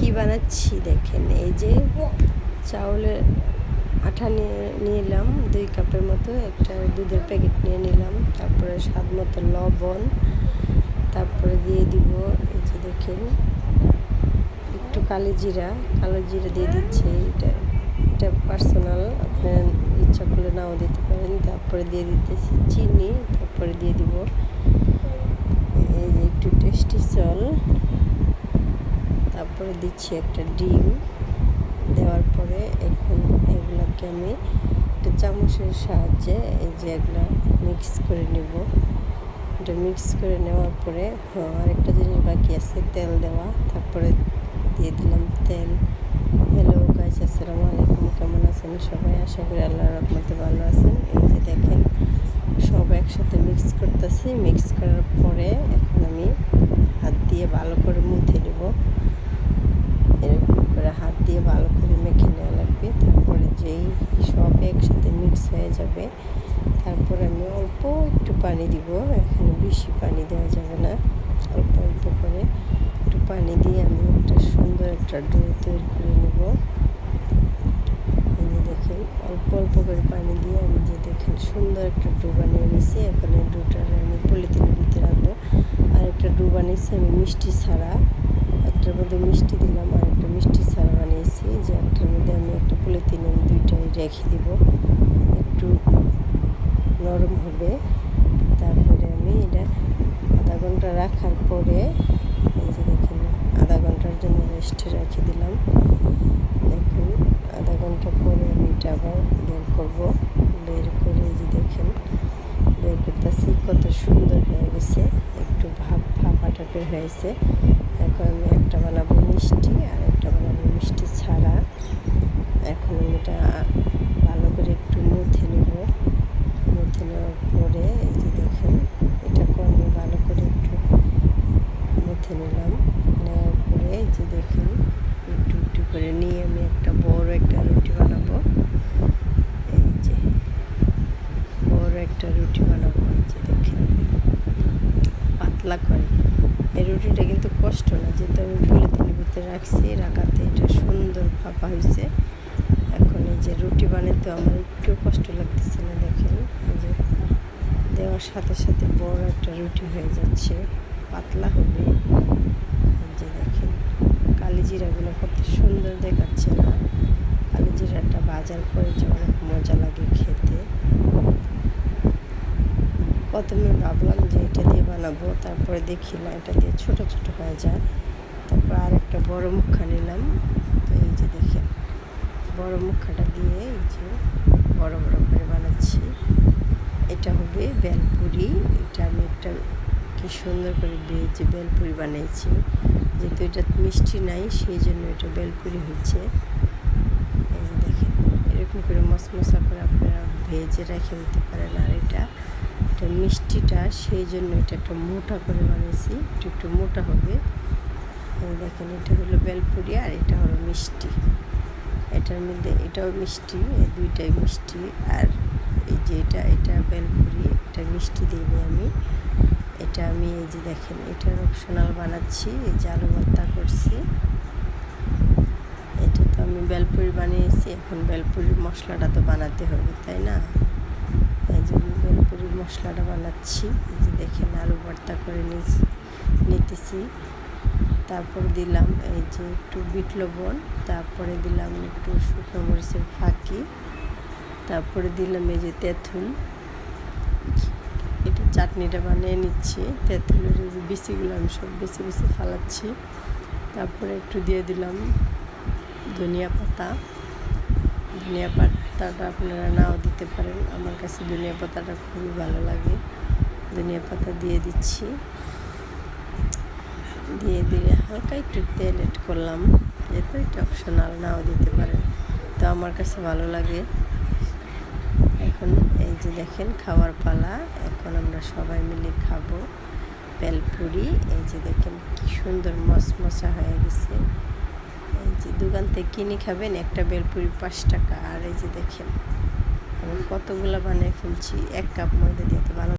কি বানাচ্ছি দেখেন, এই যে চাউলের আঠা নিয়ে নিলাম দুই কাপের মতো, একটা দুধের প্যাকেট নিয়ে নিলাম, তারপরে স্বাদ মতো লবণ, তারপরে দিয়ে দিব, এই যে দেখেন, একটু কালো জিরা কালো জিরা দিয়ে দিচ্ছে, এটা এটা পার্সোনাল আপনার ইচ্ছা করলে নাও দিতে পারেন, তারপরে দিয়ে দিতেছি চিনি, তারপরে দিয়ে দিব, এই যে একটু টেস্টি সল তারপরে দিচ্ছি একটা ডিম। দেওয়ার পরে এখন এগুলোকে আমি একটা চামচের সাহায্যে এই যে এগুলো মিক্স করে নেব। এটা মিক্স করে নেওয়ার পরে হ্যাঁ আরেকটা জিনিস বাকি আছে, তেল দেওয়া। তারপরে দিয়ে দিলাম তেল। হ্যালো গাইস আসসালামু আলাইকুম, কেমন আছেন সবাই? আশা করি আল্লাহর রহমতে ভালো আছেন। এই যে দেখেন, সব একসাথে মিক্স করতেছি। মিক্স করার পরে এখন আমি হাত দিয়ে ভালো করে মুথে নেব। এরকম করে হাত দিয়ে ভালো করে মেখে নেওয়া লাগবে। তারপরে যেই সব একসাথে মিক্স হয়ে যাবে, তারপরে আমি অল্প একটু পানি দিব। এখানে বেশি পানি দেওয়া যাবে না, অল্প অল্প করে। একটু পানি দিয়ে আমি একটা সুন্দর একটা ডো তৈরি করে নেব। দেখেন, অল্প অল্প করে পানি দিয়ে আমি যে দেখেন সুন্দর একটা ডো বানিয়ে নিয়েছি। এখন এই আমি পলিথিনের ভিতরে রাখব। আর একটা ডো বানিয়েছি আমি মিষ্টি ছাড়া। একটার মধ্যে মিষ্টি দিলাম আর একটা মিষ্টি ছাড়া বানিয়েছি। যে একটার মধ্যে আমি একটা পলিথিন আমি দুইটাই রেখে দিব। একটু নরম হবে। তারপরে আমি এটা আধা ঘণ্টা রাখার পরে এই যে দেখেন, আধা ঘণ্টার জন্য রেস্টে রেখে দিলাম। দেখুন, আধা ঘণ্টা পরে আমি এটা আবার বের করব। বের করে এই যে দেখেন বের করতেছি, কত সুন্দর হয়ে গেছে, একটু ভাব ফাঁপা টাইপের হয়েছে। এখন আমি একটা বানাবো মিষ্টি, আর একটা বানাবো মিষ্টি ছাড়া। এখন আমি এটা ভালো করে একটু মুথে নেব। মুথে নেওয়ার পরে এই যে দেখেন এটাকে আমি ভালো করে একটু মুথে নিলাম। নেওয়ার পরে এই যে দেখেন, একটু একটু করে নিয়ে আমি একটা বড় একটা রুটি বানাবো এই যে বড় একটা রুটি বানাবো যে দেখেন পাতলা করে। এই রুটিটা কিন্তু কষ্ট না যেহেতু আমি পলিথিনের ভিতরে রাখছি, রাখাতে এটা সুন্দর ফাঁপা হয়েছে। এখন এই যে রুটি বানাতে আমার একটু কষ্ট লাগতেছে না, দেখেন। যে দেওয়ার সাথে সাথে বড় একটা রুটি হয়ে যাচ্ছে, পাতলা হবে। যে দেখেন, কালি জিরাগুলো কত সুন্দর দেখাচ্ছে না। কালি জিরাটা বাজার পরে যে অনেক মজা লাগে প্রথমে ভাবলাম যে এটা দিয়ে বানাবো। তারপরে দেখি না, এটা দিয়ে ছোট ছোট হয়ে যায়। তারপর আরেকটা বড় মুখা নিলাম। তো এই যে দেখেন, বড় মুখাটা দিয়ে এই যে বড় বড় করে বানাচ্ছি। এটা হবে বেলপুরি। এটা আমি একটা কি সুন্দর করে বেজে বেলপুরি বানিয়েছি। যেহেতু এটা মিষ্টি নাই, সেই জন্য এটা বেলপুরি হচ্ছে এই যে দেখেন। এরকম করে মশমশা করে আপনারা ভেজে রেখে দিতে পারেন আর এটা এটা মিষ্টিটা, সেই জন্য এটা একটা মোটা করে বানিয়েছি। একটু একটু মোটা হবে। দেখেন, এটা হলো বেলপুরি আর এটা হলো মিষ্টি। এটার মধ্যে, এটাও মিষ্টি, এই দুইটাই মিষ্টি। আর এই যে এটা এটা বেলপুরি, এটা মিষ্টি দেবো আমি। এটা আমি এই যে দেখেন, এটার অপশনাল বানাচ্ছি, এই যে আলু ভর্তা করছি। আমি বেলপুরি বানিয়েছি, এখন বেলপুরির মশলাটা তো বানাতে হবে, তাই না? এই যে আমি বেলপুরির মশলাটা বানাচ্ছি, এই যে দেখেন আলু ভর্তা করে নিতেছি। তারপর দিলাম এই যে একটু বিট লবণ, তারপরে দিলাম একটু শুকনো মরিচের ফাঁকি, তারপরে দিলাম এই যে তেঁতুল। এটা চাটনিটা বানিয়ে নিচ্ছি, তেঁতুলের যে বিচিগুলো, আমি সব বেছে বেছে ফালাচ্ছি। তারপরে একটু দিয়ে দিলাম ধনিয়া পাতা। ধনিয়া পাতাটা আপনারা নাও দিতে পারেন। আমার কাছে ধনিয়া পাতাটা খুবই ভালো লাগে। ধনিয়া পাতা দিয়ে দিচ্ছি। দিয়ে দিলে হালকা একটু তেল এড করলাম। যেহেতু এটা অপশনাল নাও দিতে পারেন। তো আমার কাছে ভালো লাগে। এখন এই যে দেখেন খাওয়ার পালা। এখন আমরা সবাই মিলে খাব। বেলপুরি। এই যে দেখেন কি সুন্দর মশমশা হয়ে গেছে। দোকান থেকে কিনে খাবেন একটা বেলপুরি পাঁচ টাকা। আর এই যে দেখেন, আমি কতগুলো বানিয়ে ফেলছি, এক কাপ ময়দা দিয়ে তো ভালো